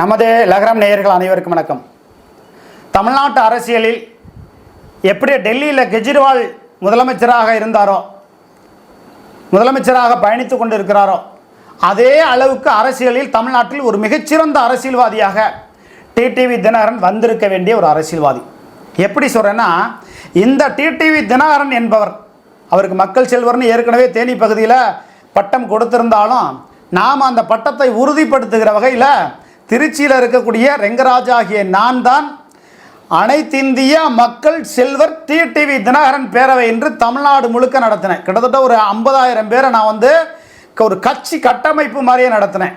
நமது லகரம் நேயர்கள் அனைவருக்கும் வணக்கம். தமிழ்நாட்டு அரசியலில் எப்படி டெல்லியில் கெஜ்ரிவால் முதலமைச்சராக இருந்தாரோ முதலமைச்சராக பயணித்து கொண்டிருக்கிறாரோ அதே அளவுக்கு அரசியலில் தமிழ்நாட்டில் ஒரு மிகச்சிறந்த அரசியல்வாதியாக டிடிவி தினகரன் வந்திருக்க வேண்டிய ஒரு அரசியல்வாதி. எப்படி சொல்கிறேன்னா இந்த டிடிவி தினகரன் என்பவர் அவருக்கு மக்கள் செல்வர்னு ஏற்கனவே தேனி பகுதியில் பட்டம் கொடுத்திருந்தாலும் நாம் அந்த பட்டத்தை உறுதிப்படுத்துகிற வகையில் திருச்சியில் இருக்கக்கூடிய ரெங்கராஜ் ஆகிய நான் தான் அனைத்திந்திய மக்கள் செல்வர் டிடிவி தினகரன் பேரவை என்று தமிழ்நாடு முழுக்க நடத்தினேன். கிட்டத்தட்ட ஒரு ஐம்பதாயிரம் பேரை நான் வந்து ஒரு கட்சி கட்டமைப்பு மாதிரியே நடத்தினேன்.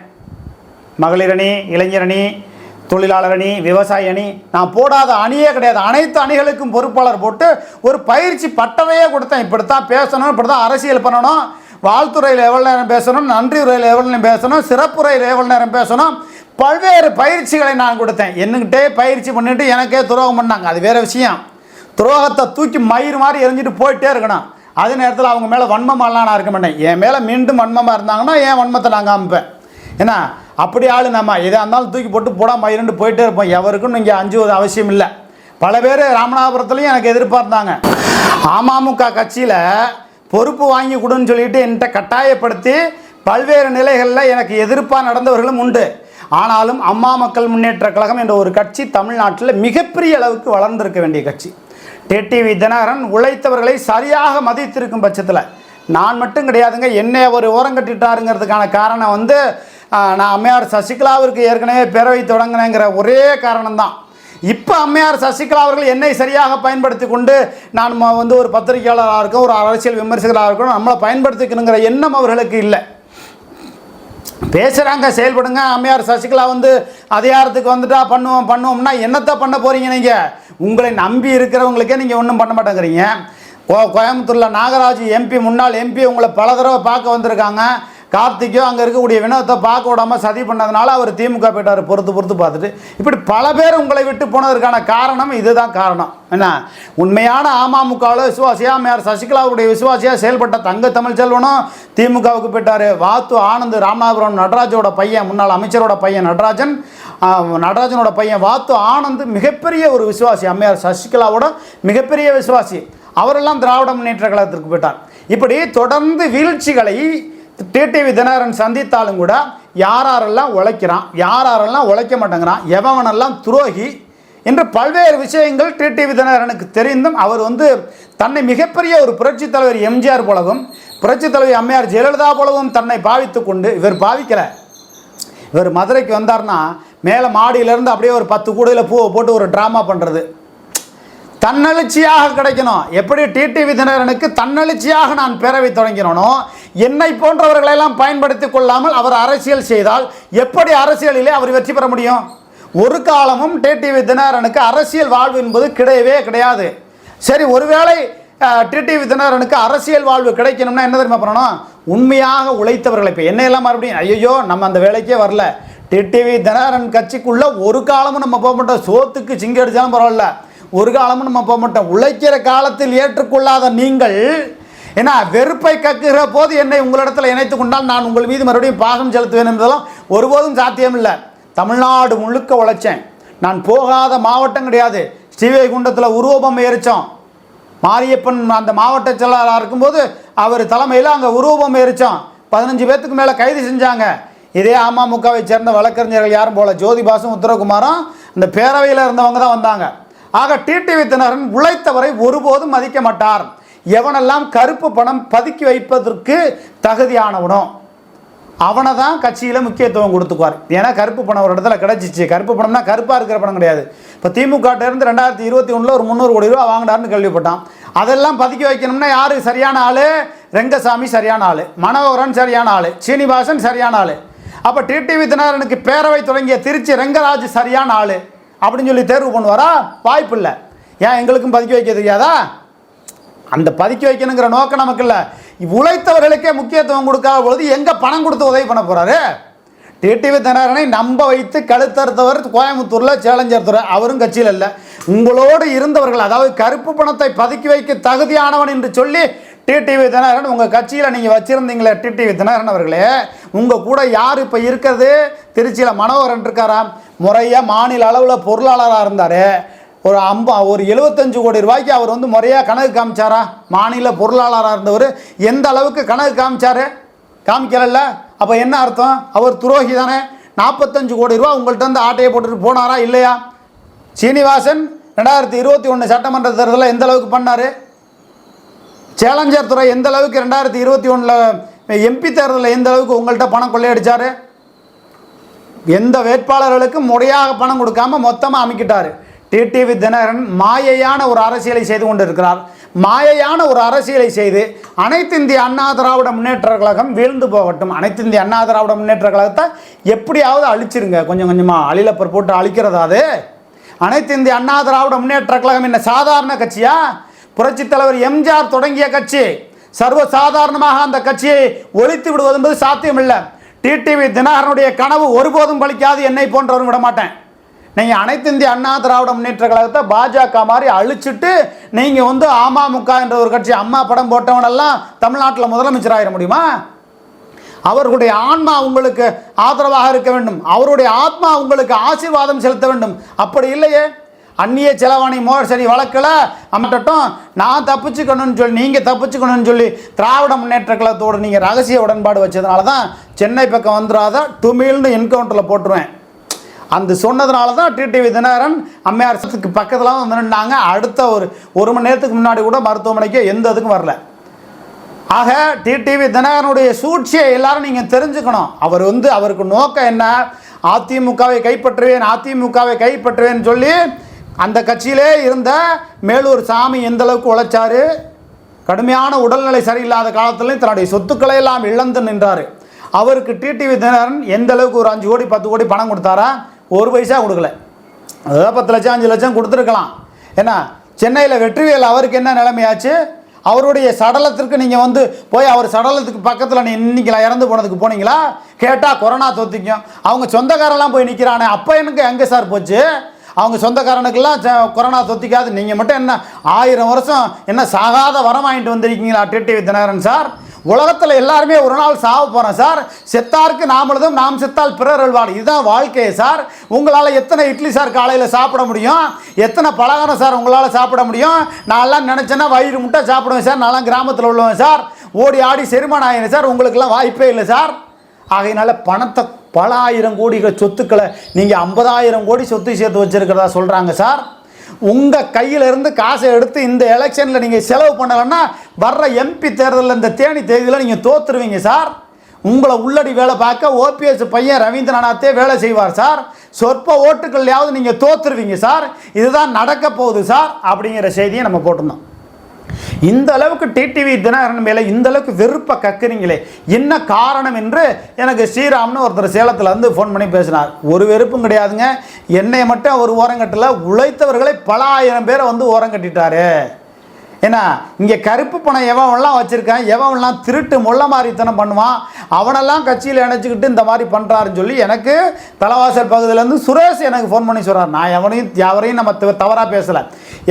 மகளிர் அணி இளைஞர் அணி தொழிலாளர் அணி விவசாய அணி நான் போடாத அணியே கிடையாது. அனைத்து அணிகளுக்கும் பொறுப்பாளர் போட்டு ஒரு பயிற்சி பட்டவையே கொடுத்தேன். இப்படித்தான் பேசணும் இப்படி தான் அரசியல் பண்ணணும். வாழ்த்துறையில் எவ்வளோ நேரம் பேசணும் நன்றி உரையில் எவ்வளோ நேரம் பேசணும் சிறப்புரையில் எவ்வளோ நேரம் பேசணும். பல்வேறு பயிற்சிகளை நான் கொடுத்தேன். என்னங்கிட்டே பயிற்சி பண்ணிட்டு எனக்கே துரோகம் பண்ணாங்க. அது வேற விஷயம். துரோகத்தை தூக்கி மயிர் மாதிரி எரிஞ்சிட்டு போயிட்டே இருக்கணும். அதே நேரத்தில் அவங்க மேலே வன்மமாலாம் நான் இருக்க மாட்டேன். என் மேலே மீண்டும் வன்மமாக இருந்தாங்கன்னா என் வன்மத்தை நான் காமிப்பேன்? ஏன்னா அப்படி ஆளு நம்ம. எதாக இருந்தாலும் தூக்கி போட்டு போடா மயிருண்டு போயிட்டே இருப்போம். எவருக்கும் இங்கே அஞ்சுவது அவசியம் இல்லை. பல பேர் ராமநாதபுரத்துலையும் எனக்கு எதிர்பார்த்தாங்க. அமமுக கட்சியில் பொறுப்பு வாங்கி கொடுன்னு சொல்லிட்டு என்கிட்ட கட்டாயப்படுத்தி பல்வேறு நிலைகளில் எனக்கு எதிர்ப்பாக நடந்தவர்களும் உண்டு. ஆனாலும் அம்மா மக்கள் முன்னேற்ற கழகம் என்ற ஒரு கட்சி தமிழ்நாட்டில் மிகப்பெரிய அளவுக்கு வளர்ந்திருக்க வேண்டிய கட்சி. டிடிவி தினகரன் உழைத்தவர்களை சரியாக மதித்திருக்கும் பட்சத்தில் நான் மட்டும் கிடையாதுங்க என்னை அவர் ஓரங்கட்டிட்டாருங்கிறதுக்கான காரணம் வந்து நான் அம்மையார் சசிகலாவிற்கு ஏற்கனவே பேரவை தொடங்கினேங்கிற ஒரே காரணம்தான். இப்போ அம்மையார் சசிகலா அவர்கள் என்னை சரியாக பயன்படுத்தி கொண்டு நான் ம- வந்து ஒரு பத்திரிகையாளராக இருக்கும் ஒரு அரசியல் விமர்சகராக இருக்கணும் நம்மளை பயன்படுத்திக்கணுங்கிற எண்ணம் அவர்களுக்கு இல்லை. பேசுகிறாங்க செயல்படுங்க. அம்மையார் சசிகலா வந்து அதிகாரத்துக்கு வந்துட்டா பண்ணுவோம் பண்ணுவோம்னா என்னத்தை பண்ண போகிறீங்க நீங்கள் உங்களை நம்பி இருக்கிறவங்களுக்கே நீங்கள் ஒன்றும் பண்ண மாட்டேங்கிறீங்க. கோ கோயம்புத்தூரில் நாகராஜ் எம்பி முன்னாள் எம்பி உங்களை பல தடவை பார்க்க வந்திருக்காங்க. கார்த்திக்கோ அங்கே இருக்கக்கூடிய வினோத்தை பார்க்க விடாமல் சதி பண்ணதுனால அவர் திமுக போயிட்டார். பொறுத்து பொறுத்து பார்த்துட்டு. இப்படி பல பேர் உங்களை விட்டு போனதற்கான காரணம் இதுதான் காரணம். என்ன? உண்மையான அமமுகவில் விசுவாசியா அம்மையார் சசிகலாவுடைய விசுவாசியாக செயல்பட்ட தங்க தமிழ்ச்செல்வனும் திமுகவுக்கு போயிட்டார். வாத்து ஆனந்த் ராமநாதபுரம் நடராஜோட பையன் முன்னாள் அமைச்சரோட பையன் நடராஜன். நடராஜனோட பையன் வாத்து ஆனந்த் மிகப்பெரிய ஒரு விசுவாசி. அம்மையார் சசிகலாவோட மிகப்பெரிய விசுவாசி. அவரெல்லாம் திராவிட முன்னேற்ற கழகத்திற்கு போயிட்டார். இப்படி தொடர்ந்து வீழ்ச்சிகளை டிடிவி தினகரன் சந்தித்தாலும் கூட யாரெல்லாம் உழைக்கிறான் யாரெல்லாம் உழைக்க மாட்டேங்கிறான் எவனெல்லாம் துரோகி என்று பல்வேறு விஷயங்கள் டிடிவி தினகரனுக்கு தெரிந்தும் அவர் வந்து தன்னை மிகப்பெரிய ஒரு புரட்சித் தலைவர் எம்ஜிஆர் போலவும் புரட்சித் தலைவர் அம்மையார் ஜெயலலிதா போலவும் தன்னை பாவித்து கொண்டு இவர் பாவிக்கலை. இவர் மதுரைக்கு வந்தார்னா மேலே மாடியிலேருந்து அப்படியே ஒரு பத்து கூடையில் பூவை போட்டு ஒரு ட்ராமா பண்ணுறது தன்னெழுச்சியாக கிடைக்கணும். எப்படி டிடிவி தினகரனுக்கு தன்னெழுச்சியாக நான் பேரவை தொடங்கினோனோ என்னை போன்றவர்களெல்லாம் பயன்படுத்தி கொள்ளாமல் அவர் அரசியல் செய்தால் எப்படி அரசியலிலே அவர் வெற்றி பெற முடியும்? ஒரு காலமும் டிடிவி தினகரனுக்கு அரசியல் வாழ்வு என்பது கிடையவே கிடையாது. சரி ஒருவேளை டிடிவி தினகரனுக்கு அரசியல் வாழ்வு கிடைக்கணும்னா என்ன தெரியுமா பண்ணணும்? உண்மையாக உழைத்தவர்களை. இப்போ என்னையெல்லாம் மறுபடியும் ஐயோ நம்ம அந்த வேலைக்கே வரல. டிடிவி தினகரன் கட்சிக்குள்ளே ஒரு காலமும் நம்ம போக மாட்டோம். சோத்துக்கு சிங்கடிச்சாலும் பரவாயில்ல. ஒரு காலமும் நம்ம போக மாட்டோம். உழைக்கிற காலத்தில் ஏற்றுக்கொள்ளாத நீங்கள் ஏன்னா வெறுப்பை கக்குகிற போது என்னை உங்களிடத்தில் இணைத்து கொண்டால் நான் உங்கள் மீது மறுபடியும் பாசம் செலுத்துவேன் என்பதெல்லாம் ஒருபோதும் சாத்தியம் இல்லை. தமிழ்நாடு முழுக்க உழைச்சேன். நான் போகாத மாவட்டம் கிடையாது. ஸ்ரீவைகுண்டத்தில் உருவபம் எரித்தோம் மாரியப்பன் அந்த மாவட்ட செயலாளராக இருக்கும்போது அவர் தலைமையில் அங்கே உருவபம் எரித்தோம் பதினஞ்சு பேர்த்துக்கு மேலே கைது செஞ்சாங்க. இதே அமமுகவை சேர்ந்த வழக்கறிஞர்கள் யாரும் போல ஜோதிபாசும் உத்தரகுமாரும் இந்த பேரவையில் இருந்தவங்க தான் வந்தாங்க. ஆக டிடிவி தினகரன் உழைத்தவரை ஒருபோதும் மதிக்க மாட்டார். எவனெல்லாம் கருப்பு பணம் பதுக்கி வைப்பதற்கு தகுதியானவனோ அவனை தான் கட்சியில் முக்கியத்துவம் கொடுத்துக்குவார். ஏன்னா கருப்பு பணம் ஒரு இடத்துல கிடச்சிச்சு. கருப்பு பணம்னா கருப்பாக இருக்கிற பணம் கிடையாது. இப்போ திமுக ரெண்டாயிரத்தி இருபத்தி ஒன்றில் ஒரு முந்நூறு கோடி ரூபா வாங்கினார்னு கேள்விப்பட்டான். அதெல்லாம் பதுக்கி வைக்கணும்னா யார்? சரியான ஆள்? ரெங்கசாமி சரியான ஆள். மனோகரன் சரியான ஆள். சீனிவாசன் சரியான ஆள். அப்போ டிடிவி தினகரனுக்கு பேரவை தொடங்கிய திருச்சி ரெங்கராஜ் சரியான ஆள். அப்படின்னு சொல்லி தேர்வு பண்ணுவாரா? வாய்ப்பு இல்லை. ஏன் எங்களுக்கும் பதுக்கி வைக்க தெரியாதா? அந்த பதுக்கி வைக்கணுங்கிற நோக்கம் நமக்கு இல்லை உழைத்தவர்களுக்கே முக்கியத்துவம் கொடுக்காத பொழுது எங்கே பணம் கொடுத்து உதவி பண்ண போகிறாரு டிடிவி தினகரனை நம்ப வைத்து கழுத்தறுத்தவர் கோயம்புத்தூரில் சேலஞ்சர் துறை. அவரும் கட்சியில் இல்லை. உங்களோடு இருந்தவர்கள் அதாவது கருப்பு பணத்தை பதுக்கி வைக்க தகுதியானவன் என்று சொல்லி டிடிவி தினகரன் உங்கள் கட்சியில் நீங்கள் வச்சுருந்தீங்களே டிடிவி தினகரன் அவர்களே. உங்கள் கூட யார் இப்போ இருக்கிறது? திருச்சியில் மனோகரன் இருக்காராம். முறையாக மாநில அளவில் பொருளாளராக இருந்தார். ஒரு அம்பா ஒரு எழுபத்தஞ்சு கோடி ரூபாய்க்கு அவர் வந்து முறையாக கணக்கு காமிச்சாரா? மாநில பொருளாளராக இருந்தவர். எந்த அளவுக்கு கணக்கு காமிச்சாரு? காமிக்கலல்ல? அப்போ என்ன அர்த்தம்? அவர் துரோகி தானே. நாற்பத்தஞ்சு கோடி ரூபா உங்கள்கிட்ட வந்து ஆட்டையை போட்டுட்டு போனாரா இல்லையா? சீனிவாசன் ரெண்டாயிரத்தி இருபத்தி ஒன்று சட்டமன்ற தேர்தலில் எந்த அளவுக்கு பண்ணார்? சேலஞ்சர் துறை எந்த அளவுக்கு ரெண்டாயிரத்தி இருபத்தி ஒன்றில் எம்பி தேர்தலில் எந்த அளவுக்கு உங்கள்கிட்ட பணம் கொள்ளையடிச்சார்? எந்த வேட்பாளர்களுக்கும் முறையாக பணம் கொடுக்காம மொத்தமாக அமைக்கிட்டார். டிடிவி தினகரன் மாயையான ஒரு அரசியலை செய்து கொண்டிருக்கிறார். மாயையான ஒரு அரசியலை செய்து அனைத்து இந்திய அண்ணா திராவிட முன்னேற்ற கழகம் வீழ்ந்து போகட்டும். அனைத்து இந்திய அண்ணா திராவிட முன்னேற்ற கழகத்தை எப்படியாவது அழிச்சிருங்க. கொஞ்சம் கொஞ்சமாக அழிலப்பர் போட்டு அழிக்கிறதா அது? அனைத்து இந்திய அண்ணா திராவிட முன்னேற்ற கழகம் என்ன சாதாரண கட்சியா? புரட்சித் தலைவர் எம்ஜிஆர் தொடங்கிய கட்சி. சர்வ சாதாரணமாக அந்த கட்சியை ஒழித்து விடுவது என்பது சாத்தியமில்லை. டிடிவி தினகரனுடைய கனவு ஒருபோதும் பலிக்காது என்னை போன்றவரும் விட மாட்டேன் நீங்கள் அனைத்து இந்திய அண்ணா திராவிட முன்னேற்ற கழகத்தை பாஜக மாதிரி அழிச்சிட்டு நீங்கள் வந்து அமமுக என்ற ஒரு கட்சி அம்மா படம் போட்டவனெல்லாம் தமிழ்நாட்டில் முதலமைச்சர் ஆகிட முடியுமா? அவர்களுடைய ஆன்மா உங்களுக்கு ஆதரவாக இருக்க வேண்டும். அவருடைய ஆத்மா உங்களுக்கு ஆசீர்வாதம் செலுத்த வேண்டும். அப்படி இல்லையே. அந்நிய செலவாணி மோசடி வழக்கில் அமட்டட்டும் நான் தப்பிச்சுக்கணும்னு சொல்லி நீங்கள் தப்பிச்சுக்கணும்னு சொல்லி திராவிட முன்னேற்ற கழகத்தோடு நீங்கள் ரகசிய உடன்பாடு வச்சதுனால தான் சென்னை பக்கம் வந்துடாத டுமில்னு என்கவுண்டரில் போட்டுருவேன். அந்த சொன்னதுனால தான் டிடிவி தினகரன் அம்மையார் பக்கத்தில் வந்து நின்றாங்க அடுத்த ஒரு ஒரு மணி நேரத்துக்கு முன்னாடி கூட மருத்துவமனைக்கு எந்த இதுக்கும் வரல. ஆக டிடிவி தினகரனுடைய சூழ்ச்சியை எல்லாரும் நீங்கள் தெரிஞ்சுக்கணும். அவர் வந்து அவருக்கு நோக்கம் என்ன? அதிமுகவை கைப்பற்றுவேன் அதிமுகவை கைப்பற்றுவேன் சொல்லி அந்த கட்சியிலே இருந்த மேலூர் சாமி எந்த அளவுக்கு உழைச்சாரு? கடுமையான உடல்நிலை சரியில்லாத காலத்திலையும் தன்னுடைய சொத்துக்களை எல்லாம் இழந்து நின்றார். அவருக்கு டிடிவி தினகரன் எந்த அளவுக்கு ஒரு அஞ்சு கோடி பத்து கோடி பணம் கொடுத்தாரா? ஒரு பைசா கொடுக்கல. அதாவது பத்து லட்சம் அஞ்சு லட்சம் கொடுத்துருக்கலாம். ஏன்னா சென்னையில் வெற்றிவேல் அவருக்கு என்ன நிலைமையாச்சு? அவருடைய சடலத்திற்கு நீங்கள் வந்து போய் அவர் சடலத்துக்கு பக்கத்தில் நீ நின்னிக்கலாம் இறந்து போனதுக்கு போனீங்களா? கேட்டால் கொரோனா தொத்திக்கும். அவங்க சொந்தக்காரெல்லாம் போய் நிற்கிறானே அப்போ எனக்கு எங்கே சார் போச்சு? அவங்க சொந்தக்காரனுக்கெல்லாம் ச- கொரோனா தொத்திக்காது நீங்கள் மட்டும் என்ன ஆயிரம் வருஷம் என்ன சாகாத வரம் வாங்கிட்டு வந்திருக்கீங்களா டிடிவி தினகரன் சார்? உலகத்தில் எல்லாருமே ஒரு நாள் சாக போகிறோம் சார். செத்தாருக்கு நாமளதும் நாம் செத்தால் பிறர் அழ்வாள் இதுதான் வாழ்க்கையே சார். உங்களால் எத்தனை இட்லி சார் காலையில் சாப்பிட முடியும்? எத்தனை பலகாரம் சார் உங்களால் சாப்பிட முடியும்? நான்லாம் நினச்சேன்னா வயிறு முட்டை சாப்பிடுவேன் சார். நான்லாம் கிராமத்தில் உள்ளவன் சார். ஓடி ஆடி செரிமானம் ஆயிரும் சார். உங்களுக்கெல்லாம் வாய்ப்பே இல்லை சார். ஆகையினால பணத்தை பல ஆயிரம் கோடிகள் சொத்துக்களை நீங்கள் ஐம்பதாயிரம் கோடி சொத்து சேர்த்து வச்சிருக்கிறதா சொல்கிறாங்க சார். உங்கள் கையிலிருந்து காசை எடுத்து இந்த எலெக்ஷனில் நீங்கள் செலவு பண்ணலைன்னா வர்ற எம்பி தேர்தலில் இந்த தேனி தேதியில் நீங்கள் தோத்துருவீங்க சார். உங்களை உள்ளடி வேலை பார்க்க ஓபிஎஸ் பையன் ரவீந்திரநாத்தே வேலை செய்வார் சார். சொற்ப ஓட்டுக்கள்லையாவது நீங்கள் தோத்துருவீங்க சார். இதுதான் நடக்க போகுது சார் அப்படிங்கிற செய்தியை நம்ம போட்டிருந்தோம். இந்த அளவுக்கு டிடிவி தினகரன் மேலே இந்த அளவுக்கு வெறுப்பை கக்குறீங்களே? என்ன காரணம் என்று எனக்கு ஸ்ரீராம்னு ஒருத்தர் சேலத்தில் வந்து ஃபோன் பண்ணி பேசினார். ஒரு வெறுப்பும் கிடையாதுங்க. என்னை மட்டும் ஒரு ஓரங்கட்டில் உழைத்தவர்களை பல ஆயிரம் பேரை வந்து ஓரங்கட்டிட்டாரு. ஏன்னா இங்கே கருப்பு பணம் எவன்லாம் வச்சுருக்கேன் எவன்லாம் திருட்டு முள்ள மாதிரித்தனம் பண்ணுவான் அவனெல்லாம் கட்சியில் இணைச்சிக்கிட்டு இந்த மாதிரி பண்ணுறாருன்னு சொல்லி எனக்கு தலைவாசல் பகுதியிலேருந்து சுரேஷ் எனக்கு ஃபோன் பண்ணி சொல்கிறார் நான் எவனையும் யாவரையும் நம்ம தவறாக பேசலை.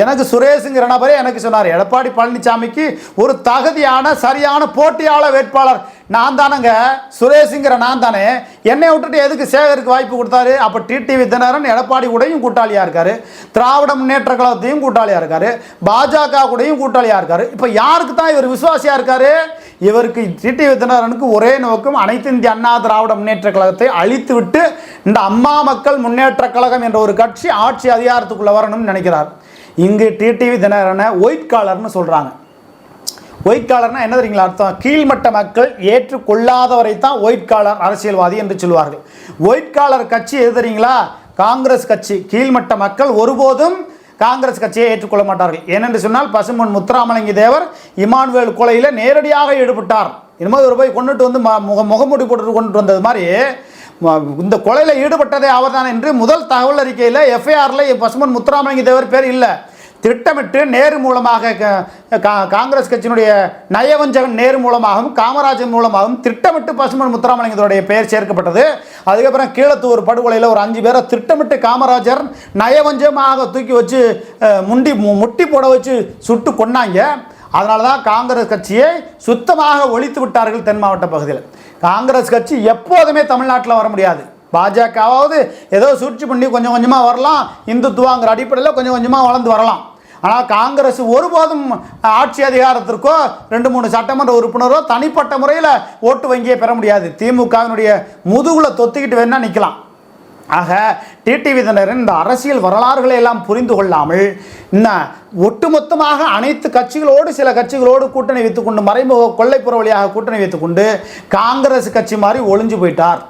எனக்கு சுரேஷுங்கிற நபரே எனக்கு சொன்னார். எடப்பாடி பழனிசாமிக்கு ஒரு தகுதியான சரியான போட்டியாளர் வேட்பாளர் நான் தானங்க சுரேஷுங்கிற நான் தானே என்னை விட்டுட்டு எதுக்கு சேகருக்கு வாய்ப்பு கொடுத்தாரு? அப்போ டிடிவி தினகரன் எடப்பாடி கூடயும் கூட்டாளியாக இருக்காரு. திராவிட முன்னேற்ற கழகத்தையும் கூட்டாளியாக இருக்காரு. பாஜக கூடயும் கூட்டாளியாக இருக்காரு. இப்போ யாருக்கு தான் இவர் விசுவாசியாக இருக்காரு? இவருக்கு டிடிவி தினகரனுக்கு ஒரே நோக்கம் அனைத்து இந்திய அண்ணா திராவிட முன்னேற்ற கழகத்தை அழித்து விட்டு இந்த அம்மா மக்கள் முன்னேற்ற கழகம் என்ற ஒரு கட்சி ஆட்சி அதிகாரத்துக்குள்ளே வரணும்னு நினைக்கிறார். இங்கு டிடிவி தினகரனை ஒயிட் காலர்னு சொல்கிறாங்க ஒயிட் காலர்னா என்ன தெரியுங்களா அர்த்தம்? கீழ்மட்ட மக்கள் ஏற்றுக்கொள்ளாதவரை தான் ஒயிட் காலர் அரசியல்வாதி என்று சொல்வார்கள் ஒயிட் காலர் கட்சி எது தெரியுங்களா? காங்கிரஸ் கட்சி. கீழ்மட்ட மக்கள் ஒருபோதும் காங்கிரஸ் கட்சியை ஏற்றுக்கொள்ள மாட்டார்கள். ஏனென்று சொன்னால் பசுமன் முத்துராமலிங்க தேவர் இமானுவேல் கொலையில் நேரடியாக ஈடுபட்டார். இனிமேல் ஒரு போய் கொண்டுட்டு வந்து ம- முக முகமூடி போட்டு கொண்டுட்டு வந்தது மாதிரி இந்த கொலையில் ஈடுபட்டதே அவர்தான் என்று முதல் தகவல் அறிக்கையில் எஃப்ஐஆரில் பசுமன் முத்துராமலிங்க தேவர் பேர் இல்லை. திட்டமிட்டு நேரு மூலமாக க- காங்கிரஸ் கட்சியினுடைய நயவஞ்சகன் நேரு மூலமாகவும் காமராஜர் மூலமாகவும் திட்டமிட்டு பசுமன் முத்துராமலிங்கத்துடைய பெயர் சேர்க்கப்பட்டது. அதுக்கப்புறம் கீழத்தூர் படுகொலையில் ஒரு அஞ்சு பேரை திட்டமிட்டு காமராஜர் நயவஞ்சமாக தூக்கி வச்சு முண்டி மு- முட்டி போட வச்சு சுட்டு கொன்னாங்க. அதனால தான் காங்கிரஸ் கட்சியை சுத்தமாக ஒழித்து விட்டார்கள் தென் மாவட்ட பகுதியில். காங்கிரஸ் கட்சி எப்போதுமே தமிழ்நாட்டில் வர முடியாது. பாஜகவாவது ஏதோ சூழ்ச்சி பண்ணி கொஞ்சம் கொஞ்சமாக வரலாம். இந்துத்துவாங்கிற அடிப்படையில் கொஞ்சம் கொஞ்சமாக வளர்ந்து வரலாம். ஆனால் காங்கிரஸ் ஒருபோதும் ஆட்சி அதிகாரத்திற்கோ ரெண்டு மூணு சட்டமன்ற உறுப்பினரோ தனிப்பட்ட முறையில் ஓட்டு வங்கியை பெற முடியாது. திமுகவினுடைய முதுகில் தொத்திக்கிட்டு வேணால் நிற்கலாம் ஆக டிடிவிதனரின் இந்த அரசியல் வரலாறுகளை எல்லாம் புரிந்து கொள்ளாமல் இன்னும் ஒட்டுமொத்தமாக அனைத்து கட்சிகளோடு சில கட்சிகளோடு கூட்டணி வைத்துக்கொண்டு மறைமுக கொள்ளைப்புற வழியாக கூட்டணி வைத்துக்கொண்டு காங்கிரஸ் கட்சி மாதிரி ஒளிஞ்சு போயிட்டார்.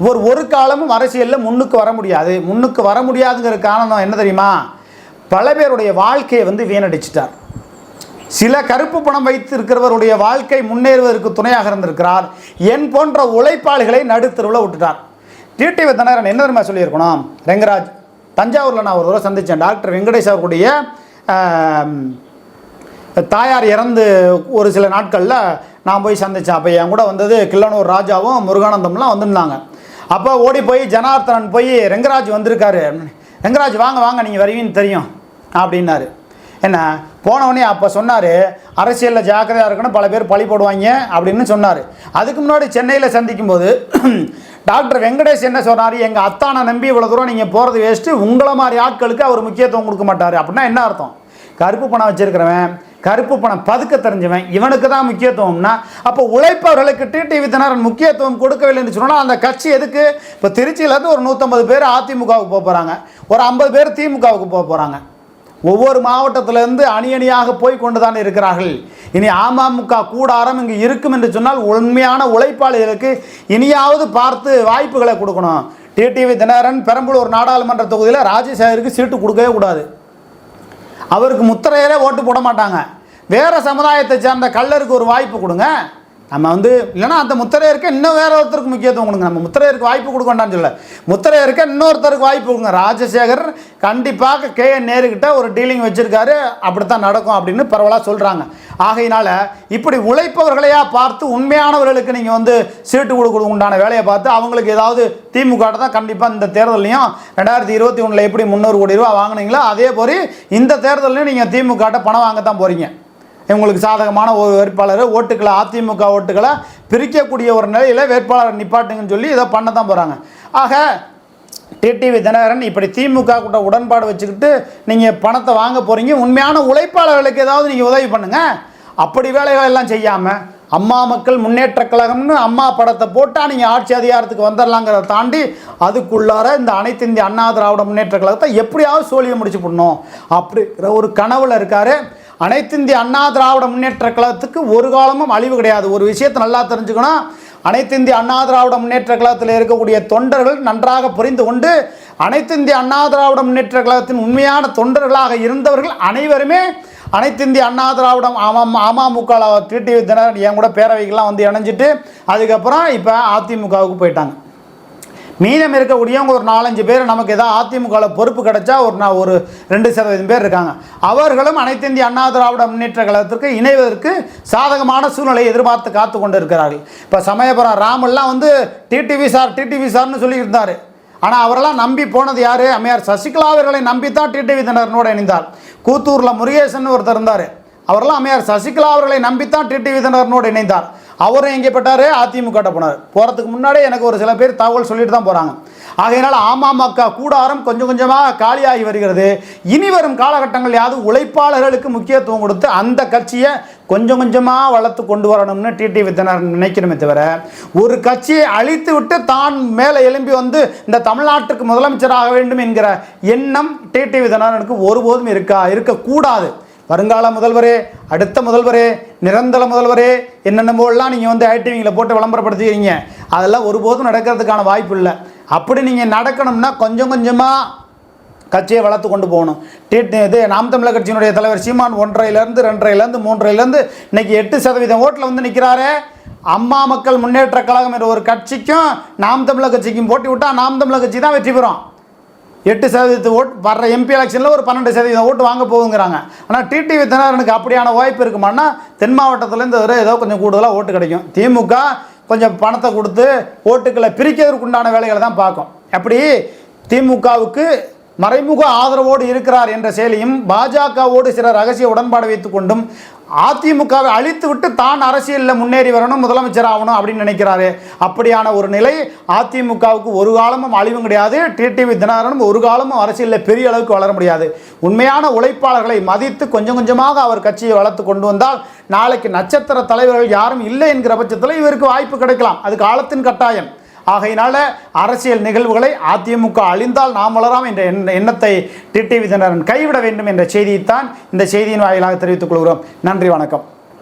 இவர் ஒரு காலமும் அரசியலில் முன்னுக்கு வர முடியாது. முன்னுக்கு வர முடியாதுங்கிற காரணம் என்ன தெரியுமா? பல பேருடைய வாழ்க்கையை வந்து வீணடிச்சிட்டார். சில கருப்பு பணம் வைத்திருக்கிறவருடைய வாழ்க்கை முன்னேறுவதற்கு துணையாக இருந்திருக்கிறார். என் போன்ற உழைப்பாளிகளை நடுத்தருவில் விட்டுட்டார். டிடிவி தினகரன் என்ன தெரியுமா சொல்லியிருக்கணும்? ரெங்கராஜ் தஞ்சாவூரில் நான் ஒரு தடவை சந்தித்தேன் டாக்டர் வெங்கடேஷ் அவர்களுடைய தாயார் இறந்து ஒரு சில நாட்களில் நான் போய் சந்தித்தேன் அப்போ என் கூட வந்தது கிள்ளனூர் ராஜாவும் முருகானந்தம்லாம் வந்திருந்தாங்க. அப்போ ஓடி போய் ஜனார்த்தனன் போய் ரெங்கராஜ் வந்திருக்காரு. ரெங்கராஜ் வாங்க வாங்க நீங்கள் வருவீன்னு தெரியும் அப்படின்னாரு. என்ன? போனவொடனே அப்போ சொன்னார் அரசியலில் ஜாக்கிரதையாக இருக்கணும் பல பேர் பழி போடுவாங்க அப்படின்னு சொன்னார். அதுக்கு முன்னாடி சென்னையில் சந்திக்கும் போது டாக்டர் வெங்கடேஷ் என்ன சொன்னார் எங்கள் அத்தானை நம்பி இவ்வளோ தூரம் நீங்கள் போகிறது வேஸ்ட்டு உங்களை மாதிரி ஆட்களுக்கு அவர் முக்கியத்துவம் கொடுக்க மாட்டார். அப்படின்னா என்ன அர்த்தம்? கருப்பு பணம் வச்சிருக்கிறவன் கருப்பு பணம் பதுக்க தெரிஞ்சவன் இவனுக்கு தான் முக்கியத்துவம்னா அப்போ உழைப்பவர்களுக்கு டிடிவி தினரன் முக்கியத்துவம் கொடுக்கவில்லைன்னு சொன்னால் அந்த கட்சி எதுக்கு? இப்போ திருச்சியிலேருந்து ஒரு நூற்றம்பது பேர் அதிமுகவுக்கு போக போகிறாங்க ஒரு ஐம்பது பேர் திமுகவுக்கு போக போகிறாங்க ஒவ்வொரு மாவட்டத்திலிருந்து அணி அணியாக போய் கொண்டு தான் இருக்கிறார்கள். இனி அமமுக கூடாரம் இங்கு இருக்கும் என்று சொன்னால் உண்மையான உழைப்பாளிகளுக்கு இனியாவது பார்த்து வாய்ப்புகளை கொடுக்கணும். டிடிவி தினகரன் பெரம்பலூர் நாடாளுமன்ற தொகுதியில் ராஜசேகருக்கு சீட்டு கொடுக்கவே கூடாது. அவருக்கு முத்திரையிலே ஓட்டு போட மாட்டாங்க. வேறு சமுதாயத்தை சேர்ந்த கல்லருக்கு ஒரு வாய்ப்பு கொடுங்க. நம்ம வந்து இல்லைன்னா அந்த முத்திரையருக்கு இன்னும் வேற ஒருத்தருக்கு முக்கியத்துவம் கொடுங்க. நம்ம முத்திரையருக்கு வாய்ப்பு கொடுக்க வேண்டாம்னு சொல்ல முத்திரையருக்கு இன்னொருத்தருக்கு வாய்ப்பு கொடுங்க. ராஜசேகர் கண்டிப்பாக கே. என். நேருக்கிட்ட ஒரு டீலிங் வச்சுருக்காரு. அப்படித்தான் நடக்கும் அப்படின்னு பரவலாக சொல்கிறாங்க ஆகையினால இப்படி உழைப்பவர்களையா பார்த்து உண்மையானவர்களுக்கு நீங்கள் வந்து சீட்டு கொடுக்க உண்டான வேலையை பார்த்து அவங்களுக்கு ஏதாவது திமுக தான் கண்டிப்பாக இந்த தேர்தலையும் ரெண்டாயிரத்தி இருபத்தி ஒன்றில் எப்படி முந்நூறு கோடி ரூபா வாங்குனீங்களோ அதே போல் இந்த தேர்தலையும் நீங்கள் திமுக பணம் வாங்க தான் போகிறீங்க இவங்களுக்கு சாதகமான ஒரு வேட்பாளர் ஓட்டுக்களை அதிமுக ஓட்டுக்களை பிரிக்கக்கூடிய ஒரு நிலையில் வேட்பாளர் நிப்பாட்டுங்கன்னு சொல்லி இதை பண்ண தான் போகிறாங்க ஆக டிடிவி தினகரன் இப்படி திமுக கூட உடன்பாடு வச்சுக்கிட்டு நீங்கள் பணத்தை வாங்க போகிறீங்க உண்மையான உழைப்பாளர்களுக்கு ஏதாவது நீங்கள் உதவி பண்ணுங்கள் அப்படி வேலைகள் எல்லாம் செய்யாமல் அம்மா மக்கள் முன்னேற்ற கழகம்னு அம்மா படத்தை போட்டால் நீங்கள் ஆட்சி அதிகாரத்துக்கு வந்துடலாங்கிறத தாண்டி அதுக்குள்ளார இந்த அனைத்து இந்திய அண்ணா திராவிட முன்னேற்ற கழகத்தை எப்படியாவது சோழியை முடிச்சு போடணும். அப்படிங்கிற ஒரு கனவில் இருக்காரு. அனைத்து இந்திய அண்ணா திராவிட முன்னேற்ற கழகத்துக்கு ஒரு காலமும் அழிவு கிடையாது. ஒரு விஷயத்தை நல்லா தெரிஞ்சுக்கணும். அனைத்து இந்திய அண்ணா திராவிட முன்னேற்ற கழகத்தில் இருக்கக்கூடிய தொண்டர்கள் நன்றாக புரிந்து கொண்டு அனைத்து இந்திய அண்ணா திராவிட முன்னேற்ற கழகத்தின் உண்மையான தொண்டர்களாக இருந்தவர்கள் அனைவருமே அனைத்து இந்திய அண்ணா திராவிடம் அமம் அமமுக டிடிவி தினகரன் என் கூட பேரவைக்கெல்லாம் வந்து இணைஞ்சிட்டு அதுக்கப்புறம் இப்போ அதிமுகவுக்கு போயிட்டாங்க. மீதம் இருக்கக்கூடியவங்க ஒரு நாலஞ்சு பேர் நமக்கு ஏதாவது அதிமுகவில் பொறுப்பு கிடைச்சா ஒரு நான் ஒரு ரெண்டு சதவீதம் பேர் இருக்காங்க. அவர்களும் அனைத்து இந்திய அண்ணா திராவிட முன்னேற்ற கழகத்திற்கு இணைவதற்கு சாதகமான சூழ்நிலையை எதிர்பார்த்து காத்து கொண்டு இருக்கிறார்கள் இப்போ சமயபுரம் ராமெல்லாம் வந்து டிடிவி சார் டிடிவி சார்னு சொல்லியிருந்தார். ஆனால் அவரெல்லாம் நம்பி போனது யார்? அம்மையார் சசிகலா அவர்களை நம்பித்தான் டிடிவி தினரனோடு இணைந்தார். கூத்தூரில் முருகேசன் ஒருத்தர் இருந்தார். அவரெல்லாம் அம்மையார் சசிகலா அவர்களை நம்பித்தான் டிடிவி தினரனோடு இணைந்தார். அவரும் எங்கே போட்டார் அதிமுக போனார். போகிறதுக்கு முன்னாடியே எனக்கு ஒரு சில பேர் தகவல் சொல்லிட்டு தான் போகிறாங்க ஆகையினால் அமமுக கூடாரம் கொஞ்சம் கொஞ்சமாக காலியாகி வருகிறது. இனி வரும் காலகட்டங்கள் யாவது உழைப்பாளர்களுக்கு முக்கியத்துவம் கொடுத்து அந்த கட்சியை கொஞ்சம் கொஞ்சமாக வளர்த்து கொண்டு வரணும்னு டிடி வித்தனர் நினைக்கணுமே தவிர ஒரு கட்சியை அழித்து விட்டு தான் மேலே எழும்பி வந்து இந்த தமிழ்நாட்டுக்கு முதலமைச்சராக வேண்டும் என்கிற எண்ணம் டிடி வித்தனருக்கு ஒருபோதும் இருக்கா இருக்கக்கூடாது. வருங்கால முதல்வரே அடுத்த முதல்வரே நிரந்தர முதல்வரே என்னென்னமோலாம் நீங்கள் வந்து ஐடிவிங்கில் போட்டு விளம்பரப்படுத்திக்கிறீங்க. அதெல்லாம் ஒருபோதும் நடக்கிறதுக்கான வாய்ப்பு இல்லை. அப்படி நீங்கள் நடக்கணும்னா கொஞ்சம் கொஞ்சமாக கட்சியை வளர்த்து கொண்டு போகணும். டி இது நாம் தமிழர் கட்சியினுடைய தலைவர் சீமான் ஒன்றரைலேருந்து ரெண்டரைலேருந்து மூன்றரைலேருந்து இன்னைக்கு எட்டு சதவீதம் ஓட்டில் வந்து நிற்கிறாரே அம்மா மக்கள் முன்னேற்ற கழகம் என்ற ஒரு கட்சிக்கும் நாம் தமிழர் கட்சிக்கும் போட்டி விட்டால் நாம் தமிழர் கட்சி தான் வெற்றி பெறும். எட்டு சதவீதத்து ஓட்டு வர்ற எம்பி எலெக்ஷனில் ஒரு பன்னெண்டு சதவீதம் ஓட்டு வாங்க போகுங்கிறாங்க. ஆனால் டிடிவி தினகரனுக்கு அப்படியான வாய்ப்பு இருக்குமானா தென் மாவட்டத்துலேருந்து வரை ஏதோ கொஞ்சம் கூடுதலாக ஓட்டு கிடைக்கும். திமுக கொஞ்சம் பணத்தை கொடுத்து ஓட்டுக்களை பிரிக்கிறதுக்கு உண்டான வேலைகளை தான் பார்க்கும். அப்படி திமுகவுக்கு மறைமுக ஆதரவோடு இருக்கிறார் என்ற செயலியும் பாஜகவோடு சில ரகசிய உடன்பாடு வைத்துக் கொண்டும் அதிமுகவை அழித்து விட்டு தான் அரசியலில் முன்னேறி வரணும் முதலமைச்சர் ஆகணும் அப்படின்னு நினைக்கிறாரு. அப்படியான ஒரு நிலை அதிமுகவுக்கு ஒரு காலமும் அழிவும் கிடையாது. டிடிவி தினகரனும் ஒரு காலமும் அரசியலில் பெரிய அளவுக்கு வளர முடியாது. உண்மையான உழைப்பாளர்களை மதித்து கொஞ்சம் கொஞ்சமாக அவர் கட்சியை வளர்த்து கொண்டு வந்தால் நாளைக்கு நட்சத்திர தலைவர்கள் யாரும் இல்லை என்கிற பட்சத்தில் இவருக்கு வாய்ப்பு கிடைக்கலாம். அது காலத்தின் கட்டாயம். ஆகையினால அரசியல் நிகழ்வுகளை அதிமுக அழிந்தால் நாம் வளராம் என்ற எண்ண- எண்ணத்தை டிடிவி தினகரன் கைவிட வேண்டும் என்ற செய்தியைத்தான் இந்த செய்தியின் வாயிலாக தெரிவித்துக் கொள்கிறோம். நன்றி வணக்கம்.